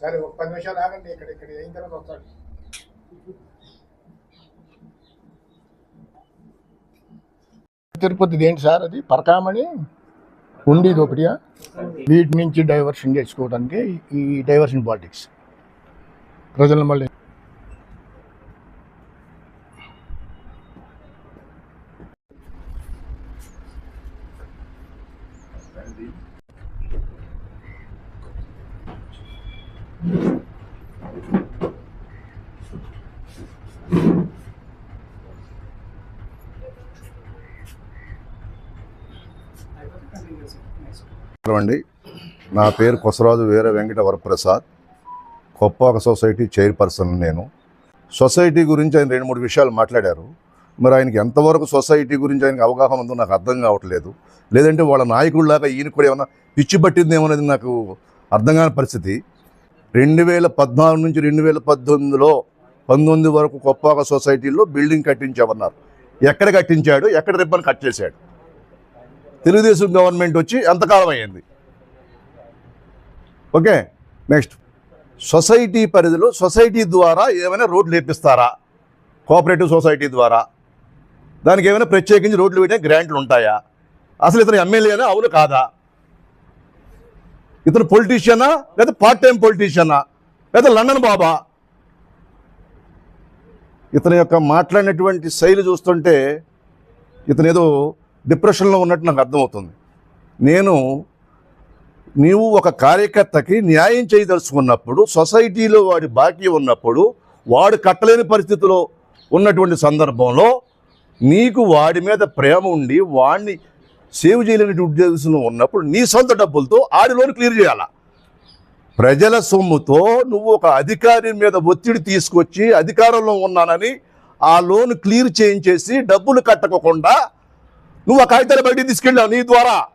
సరే ఒక పది నిమిషాలు ఆగండి ఇక్కడ ఇక్కడ అయిన తర్వాత వస్తాడు. తిరుపతిది ఏంటి సార్ అది? పరకామణి? ఉండేది ఒకటియా వీటి నుంచి డైవర్షన్ చేసుకోవడానికి ఈ డైవర్షన్ పాలిటిక్స్. ప్రజలను మళ్ళీ అండి. నా పేరు కొసరాజు వీర వెంకట వరప్రసాద్ కొప్పాక సొసైటీ చైర్పర్సన్ నేను. సొసైటీ గురించి ఆయన రెండు మూడు విషయాలు మాట్లాడారు. మరి ఆయనకి ఎంతవరకు సొసైటీ గురించి ఆయనకి అవగాహన ఉందో నాకు అర్థం కావట్లేదు. లేదంటే వాళ్ళ నాయకుడిలాగా ఈయన కూడా ఏమైనా పిచ్చి పట్టిందేమో అనేది నాకు అర్థం కాని పరిస్థితి. రెండు వేల పద్నాలుగు నుంచి రెండు వేల పద్దెనిమిదిలో పంతొమ్మిది వరకు కొప్పాక సొసైటీలో బిల్డింగ్ కట్టించామన్నారు. ఎక్కడ కట్టించాడు? ఎక్కడ రిబ్బన్ కట్ చేశాడు? తెలుగుదేశం గవర్నమెంట్ వచ్చి ఎంతకాలం అయ్యింది? ఓకే నెక్స్ట్ సొసైటీ పరిధిలో సొసైటీ ద్వారా ఏమైనా రోడ్లు వేపిస్తారా కోఆపరేటివ్ సొసైటీ ద్వారా. దానికి ఏమైనా ప్రత్యేకించి రోడ్లు వేయడానికి గ్రాంట్లు ఉంటాయా? అసలు ఇతను ఎమ్మెల్యేనా? అవును కాదా? ఇతను పొలిటీషియనా లేదా పార్ట్ టైం పొలిటీషియనా లేదా లండన్ బాబా? ఇతని యొక్క మాట్లాడినటువంటి శైలి చూస్తుంటే ఇతను ఏదో డిప్రెషన్లో ఉన్నట్టు నాకు అర్థమవుతుంది. నేను నీవు ఒక కార్యకర్తకి న్యాయం చేయదలుచుకున్నప్పుడు సొసైటీలో వాడి బాకీ ఉన్నప్పుడు వాడు కట్టలేని పరిస్థితిలో ఉన్నటువంటి సందర్భంలో నీకు వాడి మీద ప్రేమ ఉండి వాడిని సేవ్ చేయలేని ఉద్దేశంలో ఉన్నప్పుడు నీ సొంత డబ్బులతో ఆడి లోన్ క్లియర్ చేయాలా. ప్రజల సొమ్ముతో నువ్వు ఒక అధికారి మీద ఒత్తిడి తీసుకొచ్చి అధికారంలో ఉన్నానని ఆ లోన్ క్లియర్ చేయించేసి డబ్బులు కట్టకుండా నువ్వు ఆ కాగితాలు బయటికి తీసుకెళ్ళావు నీ ద్వారా.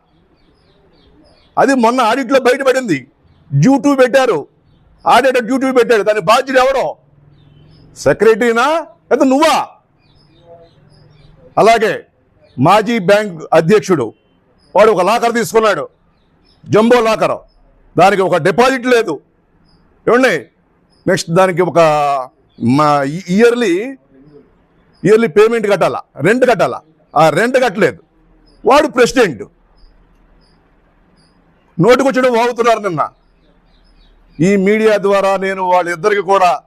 అది మొన్న ఆడిట్లో బయటపడింది. డ్యూ టూ పెట్టారు. ఆడిటర్ డ్యూటీ పెట్టాడు. దాని బాధ్యుడు ఎవరో? సెక్రటరీనా? లేదా నువ్వా? అలాగే మాజీ బ్యాంక్ అధ్యక్షుడు. వాడు ఒక లాకర్ తీసుకున్నాడు. Jumbo locker. దానికి ఒక డిపాజిట్ లేదు. ఏమండి? నెక్స్ట్ దానికి ఒక మా ఇయర్లీ ఇయర్లీ పేమెంట్ కట్టాలా? రెంట్ కట్టాలా? రెంట్ కట్టలేదు. వాడు ప్రెసిడెంట్. నోటికొచ్చడం వాగుతున్నారు నిన్న. ఈ మీడియా ద్వారా నేను వాళ్ళిద్దరికి కూడా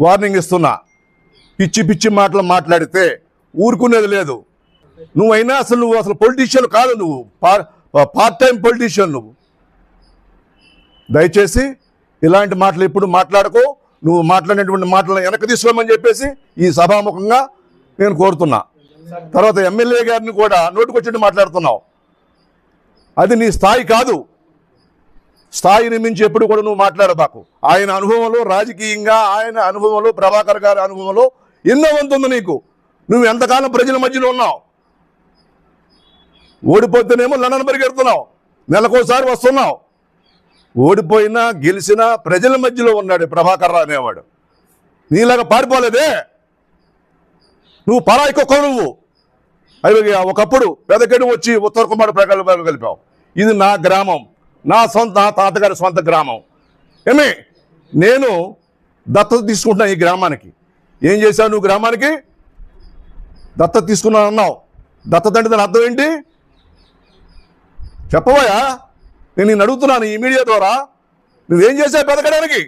వార్నింగ్ ఇస్తున్నా. పిచ్చి పిచ్చి మాటలు మాట్లాడితే ఊరుకునేది లేదు. నువ్వైనా అసలు నువ్వు అసలు పొలిటీషియన్ కాదు నువ్వు. పార్ పార్ట్ టైం పొలిటీషియన్ నువ్వు. దయచేసి ఇలాంటి మాటలు ఎప్పుడు మాట్లాడకు. నువ్వు మాట్లాడినటువంటి మాటలను వెనక్కి తీసుకోమని చెప్పేసి ఈ సభాముఖంగా నేను కోరుతున్నా. తర్వాత ఎమ్మెల్యే గారిని కూడా నోటుకొచ్చి మాట్లాడుతున్నావు. అది నీ స్థాయి కాదు. స్థాయిని మించి ఎప్పుడు కూడా నువ్వు మాట్లాడబాకు. ఆయన అనుభవంలో రాజకీయంగా ఆయన అనుభవంలో ప్రభాకర్ గారి అనుభవంలో ఎన్నో వంతుంది నీకు. నువ్వు ఎంతకాలం ప్రజల మధ్యలో ఉన్నావు? ఓడిపోతేనేమో లండన్ పరిగెడుతున్నావు. నెలకోసారి వస్తున్నావు. ఓడిపోయినా గెలిచినా ప్రజల మధ్యలో ఉన్నాడు ప్రభాకర్ రావు అనేవాడు. నీలాగా పారిపోలేదే? నువ్వు పరాయి కుక్క నువ్వు అవి ఒకప్పుడు పెదకెడు వచ్చి ఉత్తర కుమార్ ప్రకారం కలిపావు ఇది నా గ్రామం. నా సొంత నా తాతగారి సొంత గ్రామం. ఏమే? నేను దత్తత తీసుకుంటున్నా ఈ గ్రామానికి. ఏం చేశావు నువ్వు గ్రామానికి? దత్తత తీసుకున్నాను అన్నావు. దత్తత అంటే దాని అర్థం ఏంటి? చెప్పబోయా? నేను నేను అడుగుతున్నాను ఈ మీడియా ద్వారా. నువ్వేం చేశావు పెదకడానికి?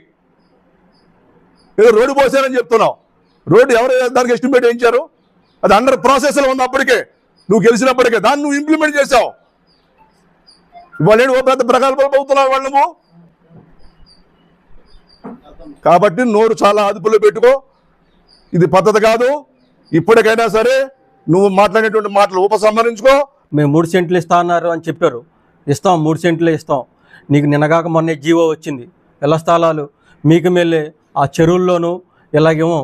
ఏదో రోడ్డు పోసానని చెప్తున్నావు. రోడ్డు ఎవరు దానికి ఎస్టిమేట్ వేయించారు? అది అండర్ ప్రాసెస్లో ఉంది అప్పటికే. నువ్వు గెలిచినప్పటికే. దాన్ని నువ్వు ఇంప్లిమెంట్ చేసావు ఇవాళ ఓ పెద్ద ప్రకల్పాలు పోతున్నావు వాళ్ళు నువ్వు? కాబట్టి నోరు చాలా అదుపులో పెట్టుకో. ఇది పద్ధతి కాదు. ఇప్పటికైనా సరే నువ్వు మాట్లాడేటువంటి మాటలు ఉపసంహరించుకో. మేము మూడు సెంట్లు ఇస్తా అన్నారు అని చెప్పారు. ఇస్తాం మూడు సెంట్లు ఇస్తాం. నీకు నిన్నగాక మొన్నే జీవో వచ్చింది. ఇళ్ళ స్థలాలు? మీకు మెల్లే ఆ చెరువుల్లోనూ ఇలాగేమో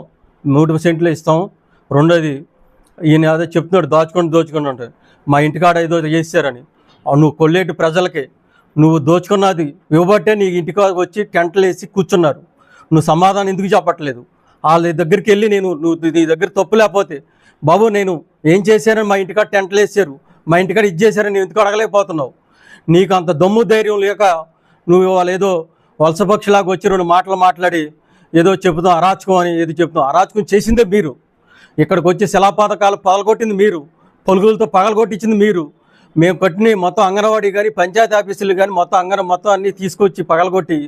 మూడు సెంట్లు ఇస్తాం. రెండోది ఈయన అదే చెప్తున్నాడు దోచుకొని దోచుకొని అంటే మా ఇంటికాడ ఏదో చేశారని నువ్వు కొల్లేటి ప్రజలకి. నువ్వు దోచుకున్నది ఇవ్వబట్టే నీ ఇంటికి వచ్చి టెంట్లు వేసి కూర్చున్నారు. నువ్వు సమాధానం ఎందుకు చెప్పట్లేదు? వాళ్ళ దగ్గరికి వెళ్ళి నేను నువ్వు నీ దగ్గర తప్పు లేకపోతే బాబు నేను ఏం చేశానని మా ఇంటికాడ టెంట్లు వేసారు. మా ఇంటికాడ ఇది చేశారని నువ్వు ఎందుకు అడగలేకపోతున్నావు? నీకు అంత దమ్ము ధైర్యం లేక నువ్వు వాళ్ళు ఏదో వలసపక్షిలాగా వచ్చి రెండు మాటలు మాట్లాడి ఏదో చెబుతాం అరాచకం అని ఏదో చెబుతాం. అరాచకం చేసిందే మీరు. ఇక్కడికి వచ్చి శిలాపాతకాలు పగలగొట్టింది మీరు. పొలుగులతో పగలగొట్టించింది మీరు. మేము కట్టిన మొత్తం అంగన్వాడీ కానీ పంచాయతీ ఆఫీసులు కానీ మొత్తం అంగన మొత్తం అన్నీ తీసుకొచ్చి పగలగొట్టి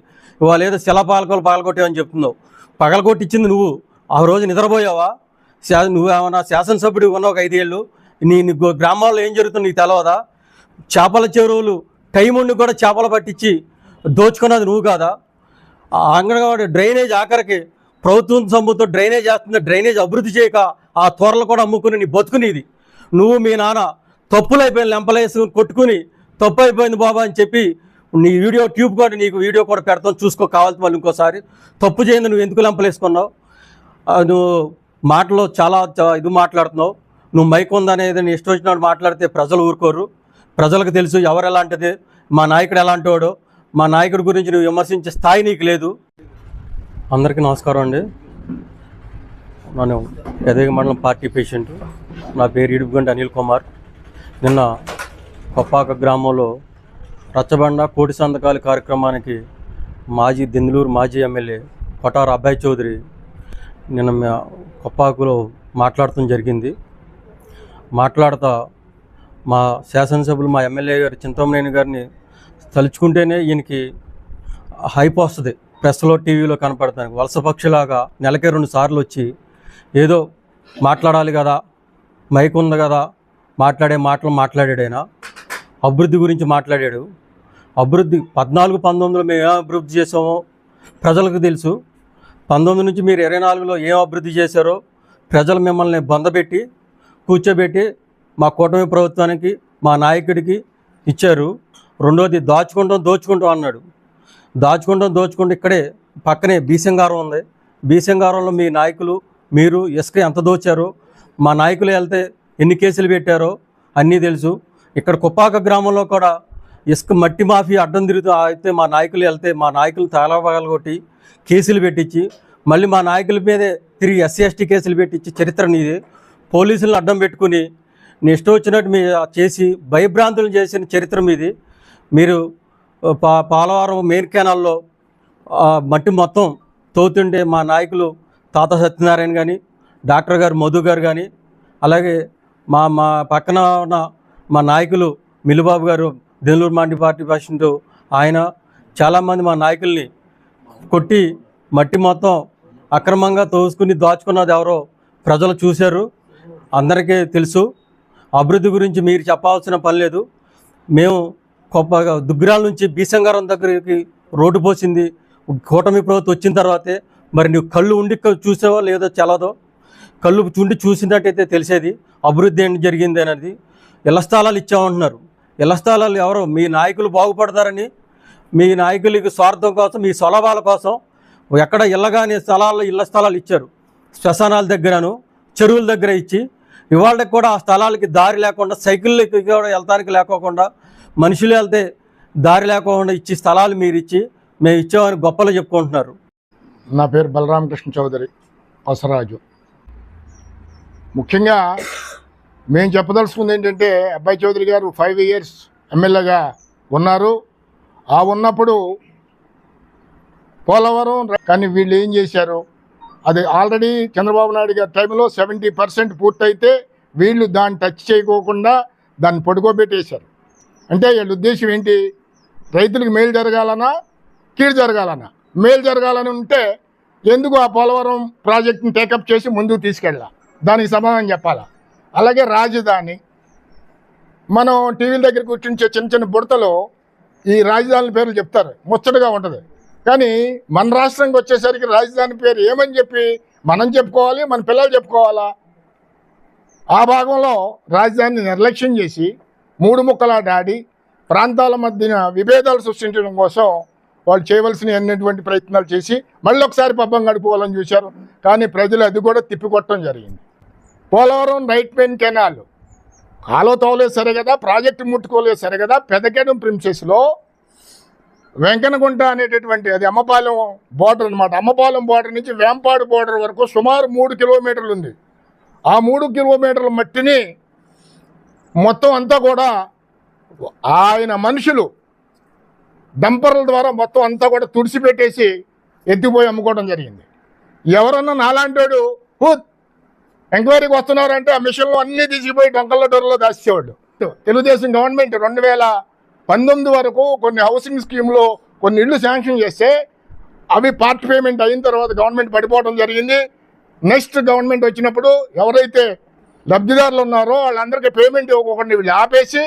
ఇవాళ ఏదో శిలాపాలకాలు పగలగొట్టావని చెప్తున్నావు. పగలగొట్టించింది నువ్వు. ఆ రోజు నిద్రపోయావా? శా నువ్వు ఏమన్నా శాసనసభ్యుడు ఉన్నావు ఒక ఐదేళ్ళు. నీ గ్రామాల్లో ఏం జరుగుతుందో నీకు తెలవదా? చేపల చెరువులు టైం ఉండి కూడా చేపలు పట్టించి దోచుకున్నది నువ్వు కాదా? అంగన్వాడి డ్రైనేజ్ ఆఖరికి ప్రభుత్వం సొమ్ముతో డ్రైనేజ్ చేస్తుంది డ్రైనేజ్ అభివృద్ధి చేయక ఆ త్వరలు కూడా అమ్ముకుని నీ బతుకునేది నువ్వు మీ నాన్న తప్పులు అయిపోయింది లెంపలేసుకుని కొట్టుకుని తప్పు అయిపోయింది బాబా అని చెప్పి నీ వీడియో ట్యూబ్ కూడా నీకు వీడియో కూడా పెడతాం చూసుకో కావాల్సి మళ్ళీ ఇంకోసారి. తప్పు చేయండి నువ్వు ఎందుకు లెంపలేసుకున్నావు నువ్వు మాటలో చాలా ఇది మాట్లాడుతున్నావు. నువ్వు మైక్ ఉందనేది నీ ఇష్టం వచ్చినట్టు మాట్లాడితే ప్రజలు ఊరుకోరు. ప్రజలకు తెలుసు ఎవరు ఎలాంటిది మా నాయకుడు ఎలాంటి వాడో. మా నాయకుడి గురించి నువ్వు విమర్శించే స్థాయి నీకు లేదు. అందరికీ నమస్కారం అండి. నేను ఎదగ మండలం పార్టీ పేషెంట్. నా పేరు ఇడుపుగంటి అనిల్ కుమార్. నిన్న కొప్పాక గ్రామంలో రచ్చబండ కోటి సంతకాల కార్యక్రమానికి మాజీ దెందులూరు మాజీ ఎమ్మెల్యే కొటార అబ్బాయి చౌదరి నిన్న మా- కొప్పాకులో మాట్లాడటం జరిగింది. మాట్లాడతా మా శాసనసభ్యులు మా ఎమ్మెల్యే గారు చింతమనేని గారిని తలుచుకుంటేనే ఈయనకి హైప్ వస్తుంది. ప్రెస్లో టీవీలో కనపడతానికి. వలస పక్షిలాగా నెలకి రెండు సార్లు వచ్చి ఏదో మాట్లాడాలి కదా మైక్ ఉంది కదా మాట్లాడే మాటలు మాట్లాడాడైనా అభివృద్ధి గురించి మాట్లాడాడు. అభివృద్ధి పద్నాలుగు పంతొమ్మిదిలో మేము ఏం అభివృద్ధి చేసామో ప్రజలకు తెలుసు. పంతొమ్మిది నుంచి మీరు ఇరవై నాలుగులో ఏం అభివృద్ధి చేశారో ప్రజలు మిమ్మల్ని బంధపెట్టి కూర్చోబెట్టి మా కూటమి ప్రభుత్వానికి మా నాయకుడికి ఇచ్చారు. రెండోది దాచుకుంటాం దోచుకుంటాం అన్నాడు. దాచుకుంటాం దోచుకుంటూ. ఇక్కడే పక్కనే బీసంగారం ఉంది. బీసంగారంలో మీ నాయకులు మీరు ఇసుక ఎంత దోచారో? మా నాయకులు వెళ్తే ఎన్ని కేసులు పెట్టారో అన్నీ తెలుసు. ఇక్కడ కుప్పాక గ్రామంలో కూడా ఇసుక మట్టి మాఫీ అడ్డం తిరుగుతూ అయితే మా నాయకులు వెళ్తే మా నాయకులు తాళాపగలు కొట్టి కేసులు పెట్టించి మళ్ళీ మా నాయకుల మీదే తిరిగి ఎస్సీ ఎస్టీ కేసులు పెట్టించి చరిత్ర నీది. పోలీసులను అడ్డం పెట్టుకుని నీ ఇష్టం వచ్చినట్టు మీ చేసి భయభ్రాంతులు చేసిన చరిత్ర మీది. మీరు పా పోలవరం మెయిన్ కెనాల్లో మట్టి మొత్తం తోతుంటే మా నాయకులు తాత సత్యనారాయణ కానీ డాక్టర్ గారు మధు గారు కానీ అలాగే మా మా పక్కన ఉన్న మా నాయకులు మిలుబాబు గారు దెల్లూరు మాండి పార్టీ ప్రెసిడెంట్ ఆయన చాలామంది మా నాయకుల్ని కొట్టి మట్టి మొత్తం అక్రమంగా తోసుకుని దాచుకున్నది ఎవరో ప్రజలు చూశారు. అందరికీ తెలుసు. అభివృద్ధి గురించి మీరు చెప్పాల్సిన పని లేదు. మేము కొబ్బ దుగ్గిరాల నుంచి బీసంగారం దగ్గరికి రోడ్డు పోసింది. కూటమి ప్రభుత్వం వచ్చిన తర్వాతే మరి నువ్వు కళ్ళు ఉండి చూసావో లేదో చలదో కళ్ళు ఉండి చూసినట్టయితే తెలిసేది అభివృద్ధి ఏంటి జరిగింది అనేది. ఇళ్ళ స్థలాలు ఇచ్చామంటున్నారు ఇళ్ళ స్థలాలు ఎవరు? మీ నాయకులు బాగుపడతారని మీ నాయకులకి స్వార్థం కోసం మీ సొలభాల కోసం ఎక్కడ ఇళ్ళగాని స్థలాల్లో ఇళ్ళ స్థలాలు ఇచ్చారు. శ్మశానాల దగ్గరను చెరువుల దగ్గర ఇచ్చి ఇవాళకి కూడా ఆ స్థలాలకి దారి లేకుండా సైకిళ్ళకి కూడా వెళ్తానికి లేకోకుండా మనుషులు వెళ్తే దారి లేకుండా ఇచ్చి స్థలాలు మీరు ఇచ్చి మేము ఇచ్చామని గొప్పలు చెప్పుకుంటున్నారు. నా పేరు బలరామకృష్ణ చౌదరి వసరాజు ముఖ్యంగా మేము చెప్పదలుచుకుంది ఏంటంటే అబ్బాయి చౌదరి గారు ఫైవ్ ఇయర్స్ ఎమ్మెల్యేగా ఉన్నారు. ఆ ఉన్నప్పుడు పోలవరం కానీ వీళ్ళు ఏం చేశారు? అది ఆల్రెడీ చంద్రబాబు నాయుడు గారి టైంలో సెవెంటీ పర్సెంట్ పూర్తయితే వీళ్ళు దాన్ని టచ్ చేయకోకుండా దాన్ని పడుకోబెట్టేశారు. అంటే వీళ్ళ ఉద్దేశం ఏంటి? రైతులకు మేలు జరగాలనా? కీడు జరగాలనా? మేలు జరగాలని ఉంటే ఎందుకు ఆ పోలవరం ప్రాజెక్ట్ని టేకప్ చేసి ముందుకు తీసుకెళ్ళా? దానికి సమాధానం చెప్పాలా? అలాగే రాజధాని. మనం టీవీల దగ్గర కూర్చుంచే చిన్న చిన్న బుడతలో ఈ రాజధాని పేర్లు చెప్తారు. ముచ్చటగా ఉంటుంది. కానీ మన రాష్ట్రంకి వచ్చేసరికి రాజధాని పేరు ఏమని చెప్పి మనం చెప్పుకోవాలి మన పిల్లలు చెప్పుకోవాలా? ఆ భాగంలో రాజధానిని నిర్లక్ష్యం చేసి మూడు ముక్కల డాడీ ప్రాంతాల మధ్యన విభేదాలు సృష్టించడం కోసం వాళ్ళు చేయవలసిన ఎన్నటువంటి ప్రయత్నాలు చేసి మళ్ళీ ఒకసారి పబ్బం గడుపుకోవాలని చూశారు. కానీ ప్రజలు అది కూడా తిప్పికొట్టడం జరిగింది. పోలవరం రైట్ మెయిన్ కెనాల్ కాలువ తోలేదు సరే కదా ప్రాజెక్టు ముట్టుకోలేదు సరే కదా పెదకేడం ప్రిన్సెస్లో వెంకనగుంట అనేటటువంటి అది అమ్మపాలెం బోర్డర్ అనమాట అమ్మపాలెం బోర్డర్ నుంచి వేంపాడు బోర్డర్ వరకు సుమారు మూడు కిలోమీటర్లు ఉంది. ఆ మూడు కిలోమీటర్ల మట్టిని మొత్తం అంతా కూడా ఆయన మనుషులు డంపర్ల ద్వారా మొత్తం అంతా కూడా తుడిచిపెట్టేసి ఎత్తిపోయి అమ్ముకోవడం జరిగింది. ఎవరన్నా నాలాంటోడు హూత్ ఎంక్వైరీకి వస్తున్నారంటే ఆ మిషన్లో అన్నీ తీసుకుపోయి డొంకల డోర్లో దాచేవాడు తెలుగుదేశం గవర్నమెంట్ రెండు వేల పంతొమ్మిది వరకు కొన్ని హౌసింగ్ స్కీమ్లో కొన్ని ఇళ్ళు శాంక్షన్ చేస్తే అవి పార్ట్ పేమెంట్ అయిన తర్వాత గవర్నమెంట్ పడిపోవడం జరిగింది. నెక్స్ట్ గవర్నమెంట్ వచ్చినప్పుడు ఎవరైతే లబ్ధిదారులు ఉన్నారో వాళ్ళందరికీ పేమెంట్ ఇవ్వకుండా వీళ్ళు ఆపేసి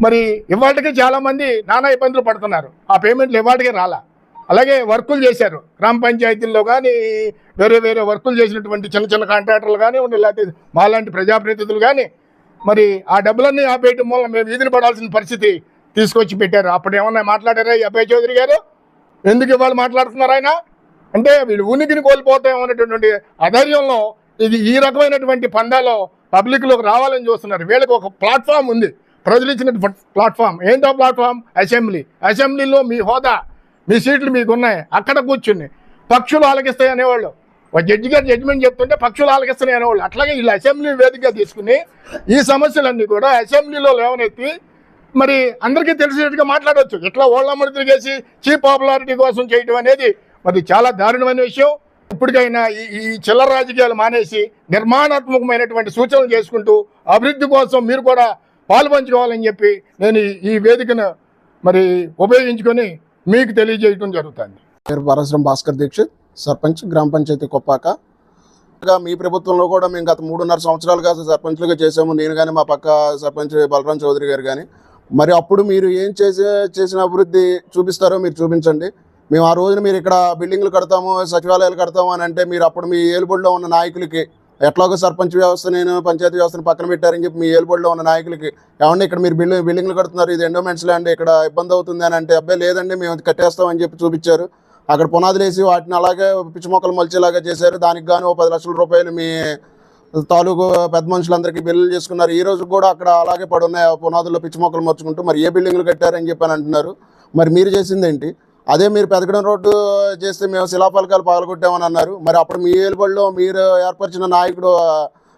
మరి ఇవాళకి చాలామంది నానా ఇబ్బందులు పడుతున్నారు. ఆ పేమెంట్లు ఇవాళకి రాలా. అలాగే వర్కులు చేశారు. గ్రామ పంచాయతీల్లో కానీ వేరే వేరే వర్కులు చేసినటువంటి చిన్న చిన్న కాంట్రాక్టర్లు కానీ లేకపోతే మాలాంటి ప్రజాప్రతినిధులు కానీ మరి ఆ డబ్బులన్నీ ఆపేయటం మూలం మేము వీధిని పడాల్సిన పరిస్థితి తీసుకొచ్చి పెట్టారు. అప్పుడు ఏమన్నా మాట్లాడారా ఈ చౌదరి గారు? ఎందుకు ఇవాళ మాట్లాడుతున్నారు ఆయన? అంటే వీళ్ళు ఉనికిని కోల్పోతాం అనేటటువంటి అధైర్యంలో ఇది ఈ రకమైనటువంటి పందాలో పబ్లిక్లోకి రావాలని చూస్తున్నారు. వీళ్ళకి ఒక ప్లాట్ఫామ్ ఉంది. ప్రజలు ఇచ్చిన ప్లాట్ఫామ్ ఏంటో ప్లాట్ఫామ్ అసెంబ్లీ అసెంబ్లీలో మీ హోదా మీ సీట్లు మీకు ఉన్నాయి అక్కడ కూర్చుని పక్షులు ఆలకిస్తాయి అనేవాళ్ళు. ఒక జడ్జి గారు జడ్జిమెంట్ చెప్తుంటే పక్షులు ఆలకిస్తాయి అనేవాళ్ళు. అట్లాగే వీళ్ళు అసెంబ్లీ వేదికగా తీసుకుని ఈ సమస్యలన్నీ కూడా అసెంబ్లీలో లేవనెత్తి మరి అందరికీ తెలిసేట్టుగా మాట్లాడవచ్చు ఇట్లా ఓళ్ళమ్మడి తిరిగేసి చీప్ పాపులారిటీ కోసం చేయటం అనేది మరి చాలా దారుణమైన విషయం. ఇప్పటికైనా ఈ ఈ చిల్లర రాజకీయాలు మానేసి నిర్మాణాత్మకమైనటువంటి సూచనలు చేసుకుంటూ అభివృద్ధి కోసం మీరు కూడా పాల్పంచుకోవాలని చెప్పి నేను ఈ- వేదికను మరి ఉపయోగించుకొని మీకు తెలియజేయటం జరుగుతుంది. పేరు పరశురం భాస్కర్ దీక్షిత్ సర్పంచ్ గ్రామ పంచాయతీ కొప్పాక. ఇంకా మీ ప్రభుత్వంలో కూడా మేము గత మూడున్నర సంవత్సరాలుగా సర్పంచ్లుగా చేసాము నేను కానీ మా పక్క సర్పంచ్ బలరాం చౌదరి గారు కానీ మరి అప్పుడు మీరు ఏం చేసే చేసిన అభివృద్ధి చూపిస్తారో మీరు చూపించండి. మేము ఆ రోజున మీరు ఇక్కడ బిల్డింగ్లు కడతాము సచివాలయాలు కడతాము అని అంటే మీరు అప్పుడు మీ ఏలుబడిలో ఉన్న నాయకులకి ఎట్లాగో సర్పంచ్ వ్యవస్థ నేను పంచాయతీ వ్యవస్థను పక్కన పెట్టారని చెప్పి మీ ఏలుబడిలో ఉన్న నాయకులకి ఏమన్నా ఇక్కడ మీరు బిల్డింగ్ బిల్డింగ్లు కడుతున్నారు ఇది ఎండోమెంట్స్ ల్యాండ్ ఇక్కడ ఇబ్బంది అవుతుంది అని అంటే అబ్బాయి లేదండి మేము అది కట్టేస్తామని చెప్పి చూపించారు. అక్కడ పునాదులు వేసి వాటిని అలాగే పిచ్చి మొక్కలు మలిచేలాగా చేశారు. దానికి గాను ఓ పది లక్షల రూపాయలు మీ తాలూకు పెద్ద మనుషులందరికీ బిల్లులు చేసుకున్నారు. ఈ రోజు కూడా అక్కడ అలాగే పడున్నాయి ఆ పునాదుల్లో పిచ్చి మొక్కలు మర్చుకుంటూ మరి ఏ బిల్డింగ్లు కట్టారని చెప్పి అని అంటున్నారు. మరి మీరు చేసింది ఏంటి? అదే మీరు పెదగడం రోడ్డు చేస్తే మేము శిలాఫలకాలు పగలగొట్టామని అన్నారు. మరి అప్పుడు మీ ఏలుబడిలో మీరు ఏర్పరిచిన నాయకుడు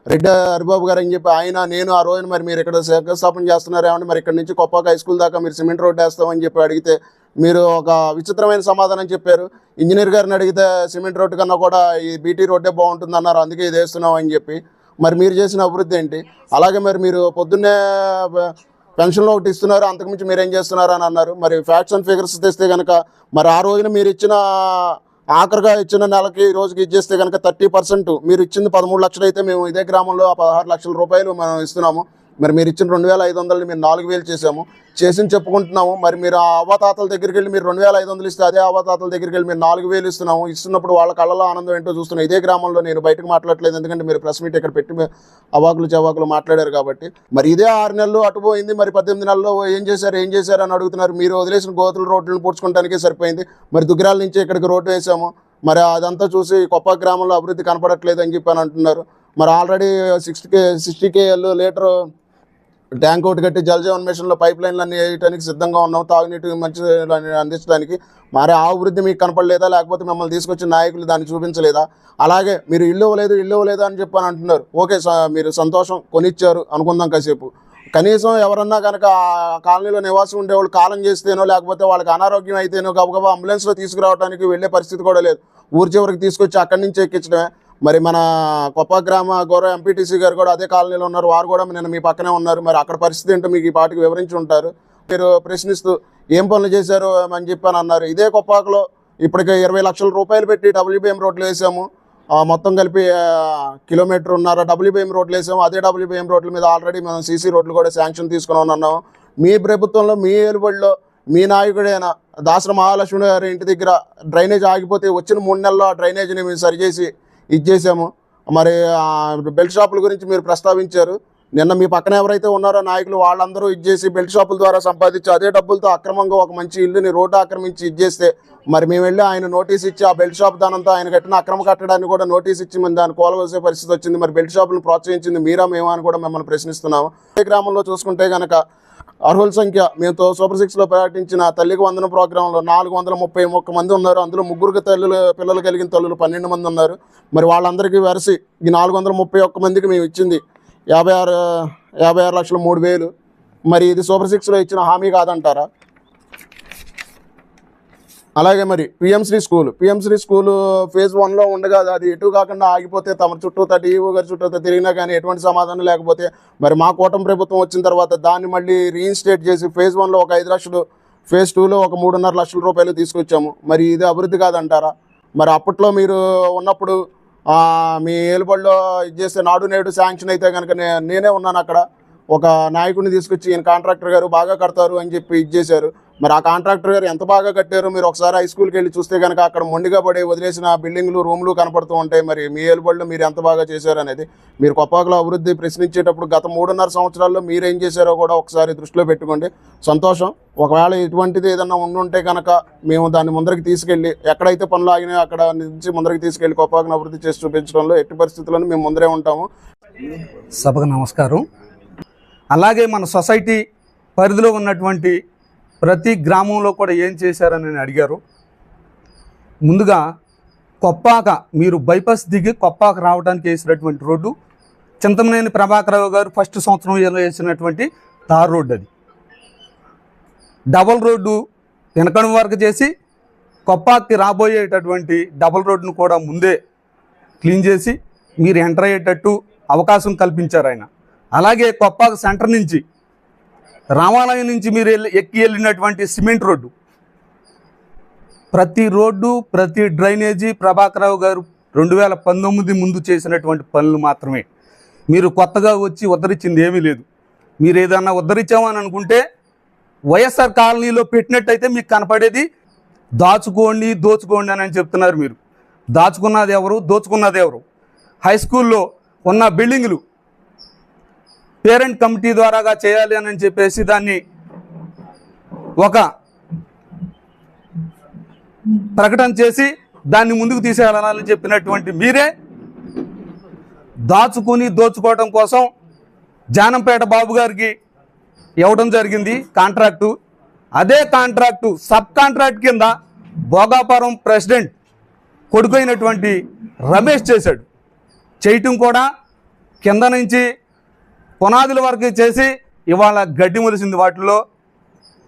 రెడ్డి హరిబాబు గారు అని చెప్పి ఆయన నేను ఆ రోజున మరి మీరు ఇక్కడ శంకుస్థాపన చేస్తున్నారు ఏమంటే మరి ఇక్కడ నుంచి కొప్పక హై స్కూల్ దాకా మీరు సిమెంట్ రోడ్డు వేస్తామని చెప్పి అడిగితే మీరు ఒక విచిత్రమైన సమాధానం చెప్పారు. ఇంజనీర్ గారిని అడిగితే సిమెంట్ రోడ్డు కన్నా కూడా ఈ బీటీ రోడ్డే బాగుంటుంది అన్నారు అందుకే ఇది వేస్తున్నాం అని చెప్పి. మరి మీరు చేసిన అభివృద్ధి ఏంటి? అలాగే మరి మీరు పొద్దున్నే పెన్షన్లో ఒకటి ఇస్తున్నారు అంతకుమించి మీరు ఏం చేస్తున్నారు అని అన్నారు. మరి ఫ్యాక్ట్స్ అండ్ ఫిగర్స్ తెస్తే కనుక మరి ఆ రోజున మీరు ఇచ్చిన ఆఖరిగా ఇచ్చిన నెలకి ఈ రోజుకి ఇచ్చేస్తే కనుక థర్టీ పర్సెంట్ మీరు ఇచ్చింది పదమూడు లక్షలు అయితే మేము ఇదే గ్రామంలో ఆ పదహారు లక్షల రూపాయలు మనం ఇస్తున్నాము. మరి మీరు ఇచ్చిన రెండు వేల ఐదు వందలు మేము నాలుగు వేలు చేసాము చేసి చెప్పుకుంటున్నాము. మరి మీరు ఆ అవతాతల దగ్గరికి వెళ్ళి మీరు రెండు వేల ఐదు వందలు ఇస్తే అదే అవతాతల దగ్గరికి వెళ్ళి మీరు నాలుగు వేలు ఇస్తున్నాము. ఇస్తున్నప్పుడు వాళ్ళ కళ్ళలో ఆనందం ఏంటో చూస్తున్నాం. ఇదే గ్రామంలో నేను బయటకు మాట్లాడలేదు ఎందుకంటే మీరు ప్రెస్ మీట్ ఇక్కడ పెట్టి అవాకులు చవాకులు మాట్లాడారు కాబట్టి. మరి ఇదే ఆరు నెలలు అటు పోయింది. మరి పద్దెనిమిది నెలల్లో ఏం చేశారు? ఏం చేశారు? అని అడుగుతున్నారు. మీరు వదిలేసిన గోతుల రోడ్లను పూడ్చుకోవడానికే సరిపోయింది. మరి దుగ్గరాల నుంచి ఇక్కడికి రోడ్డు వేసాము మరి అదంతా చూసి కొప్ప గ్రామంలో అభివృద్ధి కనపడట్లేదు అని చెప్పి అని అంటున్నారు. మరి already sixty K sixty KL litre tank ఒకటి కట్టి జలజీవన్ మిషన్లో పైప్ లైన్లు అన్ని వేయడానికి సిద్ధంగా ఉన్నాం. తాగునీటి మంచి అందించడానికి. మరి ఆ అభివృద్ధి మీకు కనపడలేదా? లేకపోతే మిమ్మల్ని తీసుకొచ్చిన నాయకులు దాన్ని చూపించలేదా? అలాగే మీరు ఇల్లు ఇవ్వలేదు ఇల్లు ఇవ్వలేదు అని చెప్పని అంటున్నారు. ఓకే స- మీరు సంతోషం కొనిచ్చారు అనుకుందాం కాసేపు. కనీసం ఎవరన్నా కనుక ఆ కాలనీలో నివాసం ఉండేవాళ్ళు కాలం చేస్తేనో లేకపోతే వాళ్ళకి అనారోగ్యం అయితేనో గబగబా అంబులెన్స్లో తీసుకురావడానికి వెళ్ళే పరిస్థితి కూడా లేదు. ఊరి చివరికి తీసుకొచ్చి అక్కడి నుంచి ఎక్కించడమే. మరి మన కొప్ప గ్రామ గౌరవ ఎంపీటీసీ గారు కూడా అదే కాలనీలో ఉన్నారు. వారు కూడా నేను మీ పక్కనే ఉన్నారు. మరి అక్కడ పరిస్థితి ఏంటో మీకు ఈ పాటికి వివరించి ఉంటారు. మీరు ప్రశ్నిస్తూ ఏం పనులు చేశారు అని చెప్పని అన్నారు. ఇదే కొప్పాకలో ఇప్పటికే ఇరవై లక్షల రూపాయలు పెట్టి డబ్ల్యూబీఎం రోడ్లు వేసాము. మొత్తం కలిపి కిలోమీటర్ ఉన్నారా డబ్ల్యూబీఎం రోడ్లు వేసాము. అదే డబ్ల్యూబీఎం రోడ్ల మీద ఆల్రెడీ మనం సీసీ రోడ్లు కూడా శాంక్షన్ తీసుకుని ఉన్నాము మీ ప్రభుత్వంలో మీ ఏలుబడిలో మీ నాయకుడైన దాసర మహాలక్ష్మి గారి ఇంటి దగ్గర డ్రైనేజ్ ఆగిపోతే వచ్చిన మూడు నెలల్లో ఆ డ్రైనేజ్ని మేము సరిచేసి ఇచ్చేసాము. మరి బెల్ట్ షాపుల గురించి మీరు ప్రస్తావించారు. నిన్న మీ పక్కన ఎవరైతే ఉన్నారో నాయకులు వాళ్ళందరూ ఇచ్చేసి బెల్ట్ షాపుల ద్వారా సంపాదించి అదే డబ్బులతో అక్రమంగా ఒక మంచి ఇల్లుని రోడ్డు ఆక్రమించి ఇచ్చేస్తే మరి మేము వెళ్ళి ఆయన నోటీస్ ఇచ్చి ఆ బెల్ట్ షాప్ దానంతా ఆయన కట్టిన అక్రమ కట్టడానికి కూడా నోటీస్ ఇచ్చి మేము దాన్ని కోలవలసే పరిస్థితి వచ్చింది. మరి బెల్ట్ షాపులను ప్రోత్సహించింది మీరా మేమా అని కూడా మిమ్మల్ని ప్రశ్నిస్తున్నాము. అదే గ్రామంలో చూసుకుంటే కనుక అర్హుల సంఖ్య. మేము సూపర్ సిక్స్లో ప్రకటించిన తల్లికి వందన ప్రోగ్రాంలో నాలుగు వందల ముప్పై ఒక్క మంది ఉన్నారు. అందులో ముగ్గురికి తల్లులు పిల్లలు కలిగిన తల్లులు పన్నెండు మంది ఉన్నారు. మరి వాళ్ళందరికీ వరిసి ఈ నాలుగు వందల ముప్పై ఒక్క మందికి మేము ఇచ్చింది యాభై ఆరు యాభై ఆరు లక్షల మూడు వేలు. మరి ఇది సూపర్ సిక్స్లో ఇచ్చిన హామీ కాదంటారా? అలాగే మరి PM SHRI school PM SHRI school phase వన్లో ఉండగా అది ఎటు కాకుండా ఆగిపోతే తమ చుట్టూ టీఈఓ గారి చుట్టూ తిరిగినా కానీ ఎటువంటి సమాధానం లేకపోతే మరి మా కూటమి ప్రభుత్వం వచ్చిన తర్వాత దాన్ని మళ్ళీ రీఇన్స్టేట్ చేసి ఫేజ్ వన్లో ఒక ఐదు లక్షలు ఫేజ్ టూలో ఒక మూడున్నర లక్షల రూపాయలు తీసుకొచ్చాము. మరి ఇది అభివృద్ధి కాదంటారా? మరి అప్పట్లో మీరు ఉన్నప్పుడు మీ ఏలుబడిలో ఇది చేస్తే నాడు నేడు శాంక్షన్ అయితే కనుక నే- నేనే ఉన్నాను అక్కడ. ఒక నాయకుడిని తీసుకొచ్చి ఈయన కాంట్రాక్టర్ గారు బాగా కడతారు అని చెప్పి ఇది చేశారు. మరి ఆ కాంట్రాక్టర్ గారు ఎంత బాగా కట్టారు? మీరు ఒకసారి హై స్కూల్కి వెళ్ళి చూస్తే కనుక అక్కడ మొండిగా పడి వదిలేసిన బిల్డింగ్లు రూమ్లు కనపడుతూ ఉంటాయి. మరి మీ ఏలుబడిలో మీరు ఎంత బాగా చేశారు అనేది మీరు కొప్పాకుల అభివృద్ధి ప్రశ్నించేటప్పుడు గత మూడున్నర సంవత్సరాల్లో మీరు ఏం చేశారో కూడా ఒకసారి దృష్టిలో పెట్టుకోండి. సంతోషం. ఒకవేళ ఇటువంటిది ఏదన్నా ఉండుంటే కనుక మేము దాన్ని ముందరికి తీసుకెళ్ళి ఎక్కడైతే పనులు ఆగినాయో అక్కడ నుంచి ముందరికి తీసుకెళ్ళి కొప్పాకను అభివృద్ధి చేసి చూపించడంలో ఎట్టి పరిస్థితుల్లోనూ మేము ముందరే ఉంటాము. సభకు నమస్కారం. అలాగే మన సొసైటీ పరిధిలో ఉన్నటువంటి ప్రతి గ్రామంలో కూడా ఏం చేశారని అడిగారు. ముందుగా కొప్పాక మీరు బైపాస్ దిగి కొప్పాక రావడానికి వేసినటువంటి రోడ్డు చింతమనేని ప్రభాకరరావు గారు ఫస్ట్ సంవత్సరం వేసినటువంటి తార్ రోడ్డు అది. డబల్ రోడ్డు వెనకడం వరకు చేసి కొప్పాకి రాబోయేటటువంటి డబల్ రోడ్డును కూడా ముందే క్లీన్ చేసి మీరు ఎంటర్ అయ్యేటట్టు అవకాశం కల్పించారు ఆయన. అలాగే కొప్పాక సెంటర్ నుంచి రామాలయం నుంచి మీరు వెళ్ళి ఎక్కి వెళ్ళినటువంటి సిమెంట్ రోడ్డు. ప్రతి రోడ్డు ప్రతి డ్రైనేజీ ప్రభాకరరావు గారు రెండు వేల పంతొమ్మిది ముందు చేసినటువంటి పనులు మాత్రమే. మీరు కొత్తగా వచ్చి ఉద్ధరించింది ఏమీ లేదు. మీరు ఏదన్నా ఉద్ధరించామని అనుకుంటే వైఎస్ఆర్ కాలనీలో పెట్టినట్టయితే మీకు కనపడేది దాచుకోండి దోచుకోండి అని చెప్తున్నారు మీరు. దాచుకున్నది ఎవరు? దోచుకున్నది ఎవరు? హై స్కూల్లో ఉన్న బిల్డింగులు పేరెంట్ కమిటీ ద్వారాగా చేయాలి అని చెప్పేసి దాన్ని ఒక ప్రకటన చేసి దాన్ని ముందుకు తీసుకెళ్ళాలని చెప్పినటువంటి మీరే దాచుకుని దోచుకోవడం కోసం జానంపేట బాబు గారికి ఇవ్వడం జరిగింది కాంట్రాక్టు. అదే కాంట్రాక్టు సబ్ కాంట్రాక్ట్ కింద భోగాపురం ప్రెసిడెంట్ కొడుకైనటువంటి రమేష్ చేశాడు. చేయటం కూడా కింద నుంచి పునాదుల వరకు చేసి ఇవాళ గడ్డి మొలిసింది వాటిలో.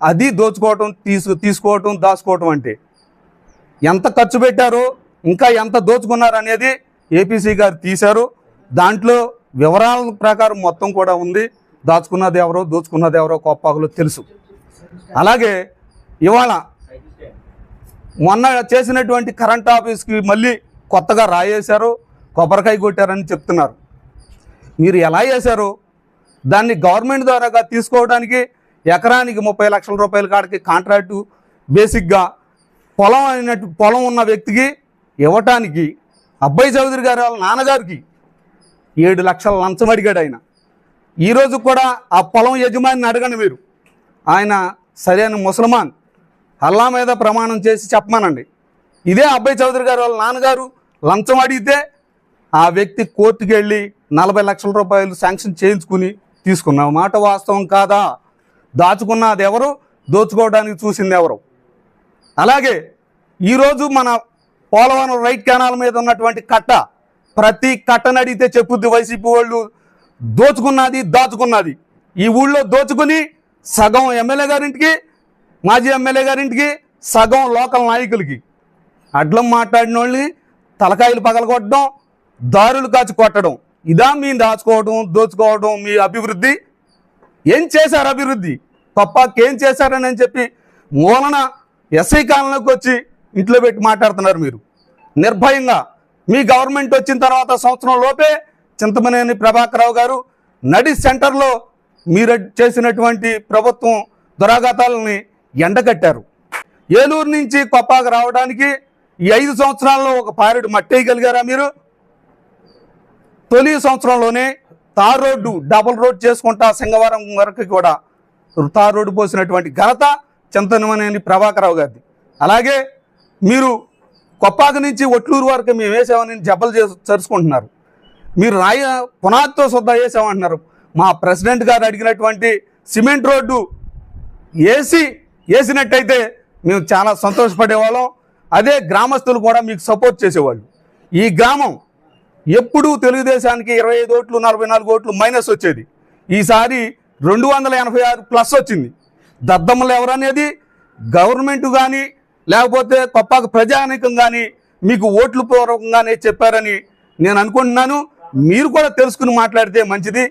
అది దోచుకోవటం తీసు తీసుకోవటం దాచుకోవటం అంటే. ఎంత ఖర్చు పెట్టారు ఇంకా ఎంత దోచుకున్నారు అనేది ఏపీసీ గారు తీశారు. దాంట్లో వివరాల ప్రకారం మొత్తం కూడా ఉంది. దాచుకున్నది ఎవరో దోచుకున్నది ఎవరో కోప్పాకులో తెలుసు. అలాగే ఇవాళ మొన్న చేసినటువంటి కరెంట్ ఆఫీస్కి మళ్ళీ కొత్తగా రాయేశారు కొబ్బరికాయ కొట్టారని చెప్తున్నారు. మీరు ఎలా చేశారు దాన్ని గవర్నమెంట్ ద్వారాగా తీసుకోవడానికి ఎకరానికి ముప్పై లక్షల రూపాయల కాడికి కాంట్రాక్టు బేసిక్గా పొలం అయినట్టు పొలం ఉన్న వ్యక్తికి ఇవ్వటానికి అబ్బాయి చౌదరి గారు వాళ్ళ నాన్నగారికి ఏడు లక్షల లంచం అడిగాడు ఆయన. ఈరోజు కూడా ఆ పొలం యజమానిని అడగండి మీరు. ఆయన సరైన ముసల్మాన్. అల్లా మీద ప్రమాణం చేసి చెప్పమానండి. ఇదే అబ్బాయి చౌదరి గారు వాళ్ళ నాన్నగారు లంచం అడిగితే ఆ వ్యక్తి కోర్టుకెళ్ళి నలభై లక్షల రూపాయలు శాంక్షన్ చేయించుకుని తీసుకున్న. మాట వాస్తవం కాదా? దాచుకున్నది ఎవరు? దోచుకోవడానికి చూసింది ఎవరు? అలాగే ఈరోజు మన పోలవరం రైట్ కెనాల్ మీద ఉన్నటువంటి కట్ట ప్రతి కట్టను అడిగితే చెప్పుద్ది వైసీపీ వాళ్ళు దోచుకున్నది దాచుకున్నది. ఈ ఊళ్ళో దోచుకుని సగం ఎమ్మెల్యే గారింటికి మాజీ ఎమ్మెల్యే గారింటికి సగం లోకల్ నాయకులకి అడ్లం మాట్లాడిన వాళ్ళని తలకాయలు పగలగొట్టడం దారులు కాచి కొట్టడం. ఇదా మీ దాచుకోవడం దోచుకోవడం మీ అభివృద్ధి. ఏం చేశారు అభివృద్ధి? పప్పాకి ఏం చేశారని అని చెప్పి మూలన ఎస్ఐ కాలంలోకి వచ్చి ఇంట్లో పెట్టి మాట్లాడుతున్నారు మీరు. నిర్భయంగా మీ గవర్నమెంట్ వచ్చిన తర్వాత సంవత్సరం లోపే చింతమనేని ప్రభాకరరావు గారు నడి సెంటర్లో మీరు చేసినటువంటి ప్రభుత్వం దురాఘాతాలని ఎండగట్టారు. ఏలూరు నుంచి కొప్పాకు రావడానికి ఈ ఐదు సంవత్సరాల్లో ఒక పారెడు మట్టేయగలిగారా మీరు? తొలి సంవత్సరంలోనే తార్ రోడ్డు డబుల్ రోడ్ చేసుకుంటా సింగవరం వరకు కూడా తార్ రోడ్డు పోసినటువంటి ఘనత చింతనమనేని ప్రభాకరరావు గారిది. అలాగే మీరు కొప్పాక నుంచి ఒట్లూరు వరకు మేము వేసామని జబ్బలు చేసుకుంటున్నారు చరుచుకుంటున్నారు మీరు రాయ పునాదితో శుద్ధ వేసామంటున్నారు. మా ప్రెసిడెంట్ గారు అడిగినటువంటి సిమెంట్ రోడ్డు వేసి వేసినట్టయితే మేము చాలా సంతోషపడేవాళ్ళం. అదే గ్రామస్తులు కూడా మీకు సపోర్ట్ చేసేవాళ్ళు. ఈ గ్రామం ఎప్పుడూ తెలుగుదేశానికి ఇరవై ఐదు ఓట్లు నలభై నాలుగు ఓట్లు మైనస్ వచ్చేది. ఈసారి రెండు వందల ఎనభై ఆరు ప్లస్ వచ్చింది. దద్దమ్మలు ఎవరనేది గవర్నమెంట్ కానీ లేకపోతే కొప్పాక ప్రజానికం కానీ మీకు ఓట్లు పూర్వకంగానే చెప్పారని నేను అనుకుంటున్నాను. మీరు కూడా తెలుసుకుని మాట్లాడితే మంచిది.